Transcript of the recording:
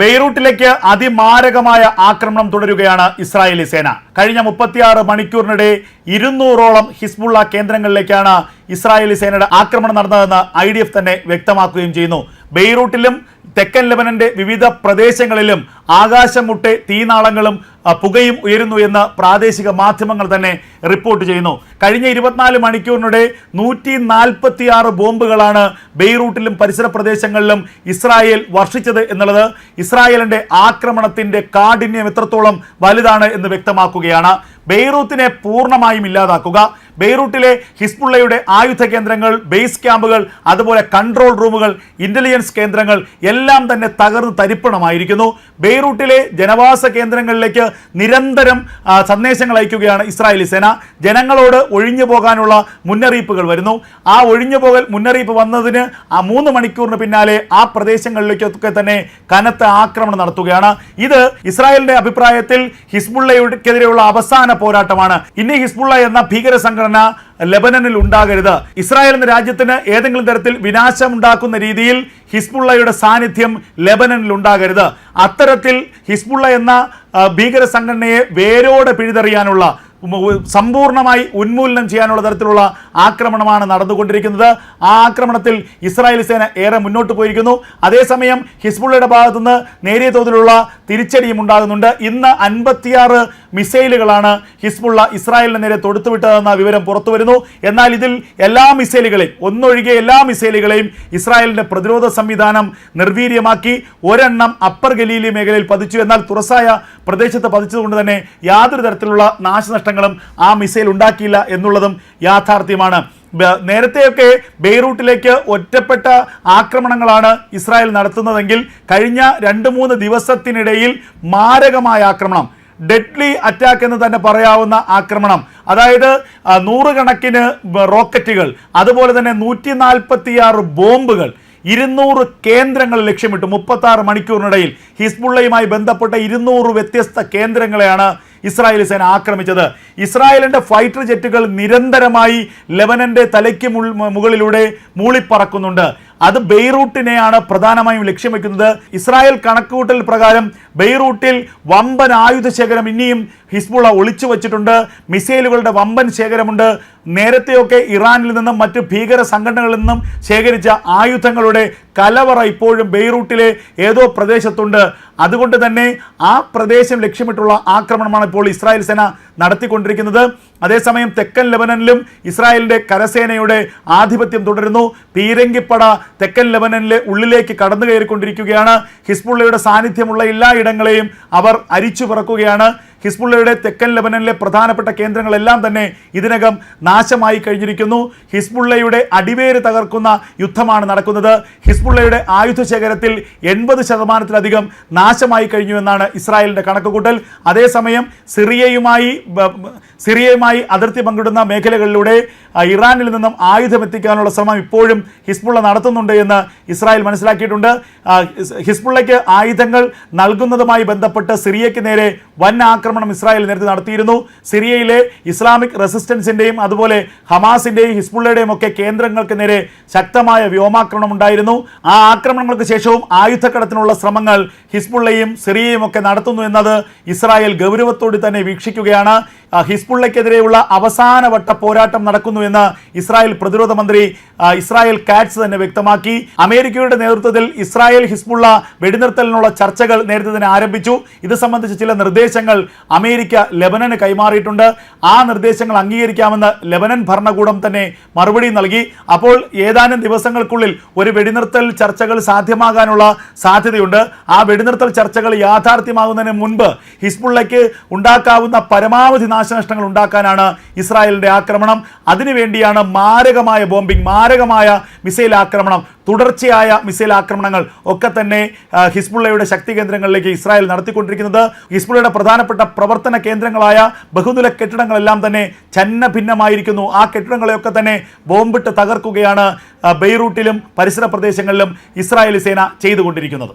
ബെയ്റൂട്ടിലേക്ക് അതിമാരകമായ ആക്രമണം തുടരുകയാണ് ഇസ്രായേലി സേന. കഴിഞ്ഞ മുപ്പത്തിയാറ് മണിക്കൂറിനിടെ ഇരുന്നൂറോളം ഹിസ്ബുള്ള കേന്ദ്രങ്ങളിലേക്കാണ് ഇസ്രായേലി സേനയുടെ ആക്രമണം നടന്നതെന്ന് ഐ തന്നെ വ്യക്തമാക്കുകയും ചെയ്യുന്നു. ബെയ്റൂട്ടിലും തെക്കൻ ലബനന്റെ വിവിധ പ്രദേശങ്ങളിലും ആകാശം മുട്ടെ തീനാളങ്ങളും പുകയും ഉയരുന്നു എന്ന് പ്രാദേശിക മാധ്യമങ്ങൾ തന്നെ റിപ്പോർട്ട് ചെയ്യുന്നു. കഴിഞ്ഞ ഇരുപത്തിനാല് മണിക്കൂറിനിടെ നൂറ്റി നാൽപ്പത്തിയാറ് ബോംബുകളാണ് ബെയ്റൂട്ടിലും പരിസര പ്രദേശങ്ങളിലും ഇസ്രായേൽ വർഷിച്ചത് എന്നുള്ളത് ഇസ്രായേലിന്റെ ആക്രമണത്തിന്റെ കാഠിന്യം എത്രത്തോളം വലുതാണ് എന്ന് വ്യക്തമാക്കുകയാണ്. ബെയ്റൂത്തിനെ പൂർണമായും ഇല്ലാതാക്കുക ബെയ്റൂട്ടിലെ ഹിസ്ബുള്ളയുടെ ആയുധ കേന്ദ്രങ്ങൾ ബേസ് ക്യാമ്പുകൾ അതുപോലെ കൺട്രോൾ റൂമുകൾ ഇന്റലിജൻസ് കേന്ദ്രങ്ങൾ എല്ലാം തന്നെ തകർന്ന് തരിപ്പണമായിരിക്കുന്നു. ബെയ്റൂട്ടിലെ ജനവാസ കേന്ദ്രങ്ങളിലേക്ക് നിരന്തരം സന്ദേശങ്ങൾ അയക്കുകയാണ് ഇസ്രായേലി സേന. ജനങ്ങളോട് ഒഴിഞ്ഞു പോകാനുള്ള മുന്നറിയിപ്പുകൾ വരുന്നു. ആ ഒഴിഞ്ഞു പോകൽ മുന്നറിയിപ്പ് വന്നതിന് ആ മൂന്ന് മണിക്കൂറിന് പിന്നാലെ ആ പ്രദേശങ്ങളിലേക്കൊക്കെ തന്നെ കനത്ത ആക്രമണം നടത്തുകയാണ്. ഇത് ഇസ്രായേലിന്റെ അഭിപ്രായത്തിൽ ഹിസ്ബുള്ളയ്ക്കെതിരെയുള്ള അവസാന പോരാട്ടമാണ്. ഇനി ഹിസ്ബുള്ള എന്ന ഭീകര സംഘടന ലെബനനിൽ ഉണ്ടാകരുത്. ഇസ്രായേൽ എന്ന രാജ്യത്തിന് ഏതെങ്കിലും തരത്തിൽ വിനാശമുണ്ടാക്കുന്ന രീതിയിൽ ഹിസ്ബുള്ളയുടെ സാന്നിധ്യം ലെബനനിൽ ഉണ്ടാകരുത്. അത്തരത്തിൽ ഹിസ്ബുള്ള എന്ന ഭീകര സംഘടനയെ വേരോടെ പിഴുതെറിയാനുള്ള സമ്പൂർണമായി ഉന്മൂലനം ചെയ്യാനുള്ള തരത്തിലുള്ള ആക്രമണമാണ് നടന്നുകൊണ്ടിരിക്കുന്നത്. ആ ആക്രമണത്തിൽ ഇസ്രായേൽ സേന ഏറെ മുന്നോട്ട് പോയിരിക്കുന്നു. അതേസമയം ഹിസ്ബുള്ളയുടെ ഭാഗത്തുനിന്ന് നേരിയ തോതിലുള്ള തിരിച്ചടിയും ഉണ്ടാകുന്നുണ്ട്. ഇന്ന് അൻപത്തിയാറ് മിസൈലുകളാണ് ഹിസ്ബുള്ള ഇസ്രായേലിന് നേരെ തൊടുത്തുവിട്ടതെന്ന വിവരം പുറത്തു വരുന്നു എന്നാൽ ഇതിൽ എല്ലാ മിസൈലുകളെയും ഒന്നൊഴികെ എല്ലാ മിസൈലുകളെയും ഇസ്രായേലിന്റെ പ്രതിരോധ സംവിധാനം നിർവീര്യമാക്കി ഒരെണ്ണം അപ്പർ ഗലീലി മേഖലയിൽ പതിച്ചു. എന്നാൽ തുറസായ പ്രദേശത്ത് പതിച്ചതുകൊണ്ട് തന്നെ യാതൊരു തരത്തിലുള്ള നാശനഷ്ടങ്ങളും ആ മിസൈൽ ഉണ്ടാക്കിയില്ല എന്നുള്ളതും യാഥാർത്ഥ്യമാണ്. നേരത്തെയൊക്കെ ബെയ്റൂട്ടിലേക്ക് ഒറ്റപ്പെട്ട ആക്രമണങ്ങളാണ് ഇസ്രായേൽ നടത്തുന്നതെങ്കിൽ കഴിഞ്ഞ രണ്ട് മൂന്ന് ദിവസത്തിനിടയിൽ മാരകമായ ആക്രമണം ഡെഡ്ലി അറ്റാക്ക് എന്ന് തന്നെ പറയാവുന്ന ആക്രമണം. അതായത് നൂറുകണക്കിന് റോക്കറ്റുകൾ അതുപോലെ തന്നെ നൂറ്റി നാൽപ്പത്തിയാറ് ബോംബുകൾ ഇരുന്നൂറ് കേന്ദ്രങ്ങൾ ലക്ഷ്യമിട്ടു. മുപ്പത്തി ആറ് മണിക്കൂറിനിടയിൽ ഹിസ്ബുള്ളയുമായി ബന്ധപ്പെട്ട ഇരുന്നൂറ് വ്യത്യസ്ത കേന്ദ്രങ്ങളെയാണ് ഇസ്രായേൽ സേന ആക്രമിച്ചത്. ഇസ്രായേലിന്റെ ഫൈറ്റർ ജെറ്റുകൾ നിരന്തരമായി ലെബനന്റെ തലയ്ക്ക് മുകളിലൂടെ മൂളിപ്പറക്കുന്നുണ്ട്. അത് ബെയ്റൂട്ടിനെയാണ് പ്രധാനമായും ലക്ഷ്യം വെക്കുന്നത്. ഇസ്രായേൽ കണക്കുകൂട്ടൽ പ്രകാരം ബെയ്റൂട്ടിൽ വമ്പൻ ആയുധ ശേഖരം ഇനിയും ഹിസ്ബുള്ള ഒളിച്ചു വച്ചിട്ടുണ്ട്. മിസൈലുകളുടെ വമ്പൻ ശേഖരമുണ്ട്. നേരത്തെയൊക്കെ ഇറാനിൽ നിന്നും മറ്റ് ഭീകര സംഘടനകളിൽ നിന്നും ശേഖരിച്ച ആയുധങ്ങളുടെ കലവറ ഇപ്പോഴും ബെയ്റൂട്ടിലെ ഏതോ പ്രദേശത്തുണ്ട്. അതുകൊണ്ട് തന്നെ ആ പ്രദേശം ലക്ഷ്യമിട്ടുള്ള ആക്രമണമാണ് ഇപ്പോൾ ഇസ്രായേൽ സേന നടത്തിക്കൊണ്ടിരിക്കുന്നത്. അതേസമയം തെക്കൻ ലെബനനിലും ഇസ്രായേലിന്റെ കരസേനയുടെ ആധിപത്യം തുടരുന്നു. പീരങ്കിപ്പട തെക്കൻ ലെബനനിലെ ഉള്ളിലേക്ക് കടന്നു കയറിക്കൊണ്ടിരിക്കുകയാണ് ഹിസ്ബുള്ളയുടെ സാന്നിധ്യമുള്ള എല്ലാ ഇടങ്ങളെയും അവർ അരിച്ചു പറക്കുകയാണ്. ഹിസ്ബുള്ളയുടെ തെക്കൻ ലബനനിലെ പ്രധാനപ്പെട്ട കേന്ദ്രങ്ങളെല്ലാം തന്നെ ഇതിനകം നാശമായി കഴിഞ്ഞിരിക്കുന്നു. ഹിസ്ബുള്ളയുടെ അടിവേര് തകർക്കുന്ന യുദ്ധമാണ് നടക്കുന്നത്. ഹിസ്ബുള്ളയുടെ ആയുധ ശേഖരത്തിൽ എൺപത് ശതമാനത്തിലധികം നാശമായി കഴിഞ്ഞുവെന്നാണ് ഇസ്രായേലിന്റെ കണക്കുകൂട്ടൽ. അതേസമയം സിറിയയുമായി സിറിയയുമായി അതിർത്തി പങ്കിടുന്ന മേഖലകളിലൂടെ ഇറാനിൽ നിന്നും ആയുധം എത്തിക്കാനുള്ള ശ്രമം ഇപ്പോഴും ഹിസ്ബുള്ള നടത്തുന്നുണ്ട് എന്ന് ഇസ്രായേൽ മനസ്സിലാക്കിയിട്ടുണ്ട്. ഹിസ്ബുള്ളയ്ക്ക് ആയുധങ്ങൾ നൽകുന്നതുമായി ബന്ധപ്പെട്ട് സിറിയയ്ക്ക് നേരെ വൻ ആക്രമണം ഇസ്രായേൽ നേരത്തെ നടത്തിയിരുന്നു. സിറിയയിലെ ഇസ്ലാമിക് റെസിസ്റ്റൻസിന്റെയും അതുപോലെ ഹമാസിന്റെയും ഹിസ്ബുള്ളയുടെയും ഒക്കെ കേന്ദ്രങ്ങൾക്ക് നേരെ ശക്തമായ വ്യോമാക്രമണം ഉണ്ടായിരുന്നു. ആ ആക്രമണങ്ങൾക്ക് ശേഷവും ആയുധക്കടത്തിനുള്ള ശ്രമങ്ങൾ ഹിസ്ബുള്ളയും സിറിയയും ഒക്കെ നടത്തുന്നു എന്നത് ഇസ്രായേൽ ഗൗരവത്തോടെ തന്നെ വീക്ഷിക്കുകയാണ്. ഹിസ്ബുള്ളയ്ക്കെതിരെയുള്ള അവസാനവട്ട പോരാട്ടം നടക്കുന്നു എന്ന് ഇസ്രായേൽ പ്രതിരോധ മന്ത്രി ഇസ്രായേൽ കാറ്റ്സ് തന്നെ വ്യക്തമാക്കി. അമേരിക്കയുടെ നേതൃത്വത്തിൽ ഇസ്രായേൽ ഹിസ്ബുള്ള വെടിനിർത്തലിനുള്ള ചർച്ചകൾ നേരത്തെ തന്നെ ആരംഭിച്ചു. ഇത് സംബന്ധിച്ച് ചില നിർദ്ദേശങ്ങൾ അമേരിക്ക ലെബനന് കൈമാറിയിട്ടുണ്ട്. ആ നിർദ്ദേശങ്ങൾ അംഗീകരിക്കാമെന്ന് ലെബനൻ ഭരണകൂടം തന്നെ മറുപടി നൽകി. അപ്പോൾ ഏതാനും ദിവസങ്ങൾക്കുള്ളിൽ ഒരു വെടിനിർത്തൽ ചർച്ചകൾ സാധ്യമാകാനുള്ള സാധ്യതയുണ്ട്. ആ വെടിനിർത്തൽ ചർച്ചകൾ യാഥാർത്ഥ്യമാകുന്നതിന് മുൻപ് ഹിസ്ബുള്ളയ്ക്ക് ഉണ്ടാക്കാവുന്ന പരമാവധി നാശനഷ്ടങ്ങൾ ഉണ്ടാക്കാനാണ് ഇസ്രായേലിന്റെ ആക്രമണം. അതിനുവേണ്ടിയാണ് മാരകമായ ബോംബിംഗ് മാരകമായ മിസൈൽ ആക്രമണം തുടർച്ചയായ മിസൈൽ ആക്രമണങ്ങൾ ഒക്കെ തന്നെ ഹിസ്ബുള്ളയുടെ ശക്തി കേന്ദ്രങ്ങളിലേക്ക് ഇസ്രായേൽ നടത്തിക്കൊണ്ടിരിക്കുന്നത്. ഹിസ്ബുള്ളയുടെ പ്രധാനപ്പെട്ട പ്രവർത്തന കേന്ദ്രങ്ങളായ ബഹുനില കെട്ടിടങ്ങളെല്ലാം തന്നെ ഛന്ന ഭിന്നമായിരിക്കുന്നു ആ കെട്ടിടങ്ങളെയൊക്കെ തന്നെ ബോംബിട്ട് തകർക്കുകയാണ് ബെയ്റൂട്ടിലും പരിസര പ്രദേശങ്ങളിലും ഇസ്രായേലി സേന ചെയ്തുകൊണ്ടിരിക്കുന്നത്.